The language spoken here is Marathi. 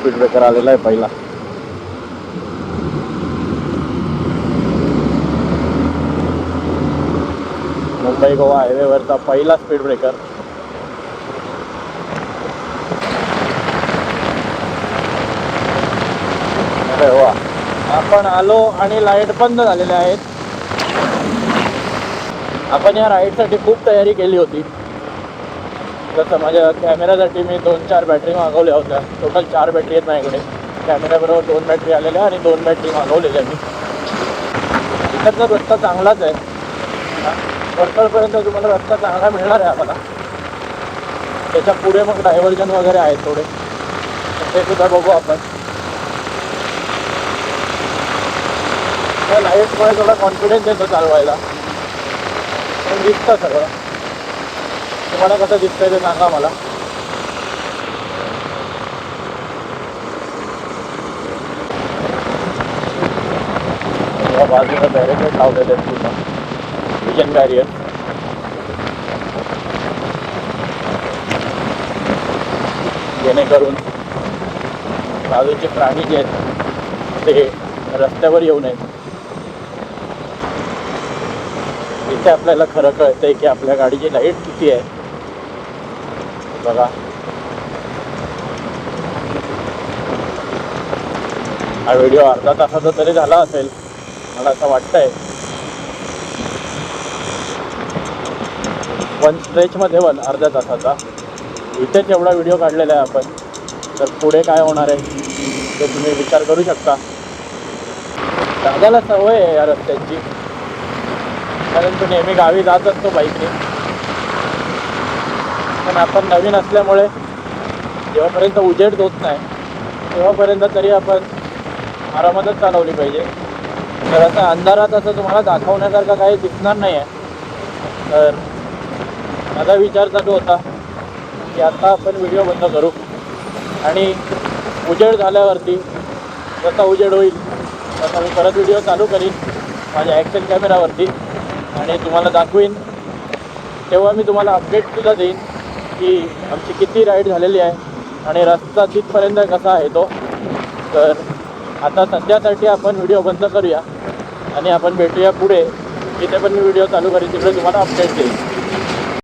स्पीड ब्रेकर आलेला आहे पहिला. मुंबई गोवा हायवेवरचा पहिला स्पीड ब्रेकर अरे वा. आपण आलो आणि लाइट बंद झालेल्या आहेत. आपण या राईडसाठी खूप तयारी केली होती. जसं माझ्या कॅमेऱ्यासाठी मी दोन चार बॅटरी मागवल्या होत्या. टोटल चार बॅटरी आहेत माझ्याकडे. कॅमेऱ्याबरोबर दोन बॅटरी आलेल्या आणि दोन बॅटरी मागवलेल्या मी. इकडचा रस्ता चांगलाच आहे. वर्तळपर्यंत तुम्हाला रस्ता चांगला मिळणार आहे आम्हाला. त्याच्या पुढे मग डायव्हर्जन वगैरे आहेत थोडे. ते सुद्धा बघू आपण. त्या लाईटमुळे थोडा कॉन्फिडन्स येतो चालवायला. पण दिसतं सगळं. तुम्हाला कसं दिसतंय ते सांगा मला. बाजूला बॅरिकेड लावलेले आहेत पूर्ण विजन बॅरियर जेणेकरून बाजूचे प्राणी जे आहेत ते रस्त्यावर येऊ नयेत. इथे आपल्याला खरं कळतंय की आपल्या गाडीची लाइट किती आहे. बघा. हा व्हिडिओ अर्धा तासाचा तरी झाला असेल. मला असं वाटतंय. वन स्ट्रेचमध्ये पण अर्ध्या तासाचा. इथेच एवढा व्हिडिओ काढलेला आहे आपण. तर पुढे काय होणार आहे ते तुम्ही विचार करू शकता. दादाला सवय आहे या रस्त्यांची. कारण तो नेहमी गावी जात असतो बाईकने. पण आपण नवीन असल्यामुळे जेव्हापर्यंत उजेड होत नाही तेव्हापर्यंत तरी आपण आरामातच चालवली पाहिजे. तर असं अंधारात असं तुम्हाला दाखवण्यासारखं काही दिसणार नाही आहे तर माझा विचार चालू होता की आता आपण व्हिडिओ बंद करू. आणि उजेड झाल्यावरती जसा उजेड होईल तसा मी परत व्हिडिओ चालू करीन माझ्या ॲक्शन कॅमेरावरती आणि तुम्हाला दाखवीन. तेव्हा मी तुम्हाला अपडेटसुद्धा देईन. की आमची किती राईड झालेली आहे आणि रस्ता तिथपर्यंत कसा आहे तो. तर आता सध्यासाठी आपण व्हिडिओ बंद करूया आणि आपण भेटूया पुढे. इथे पण मी व्हिडिओ चालू करेन तिकडे तुम्हाला अपडेट देईल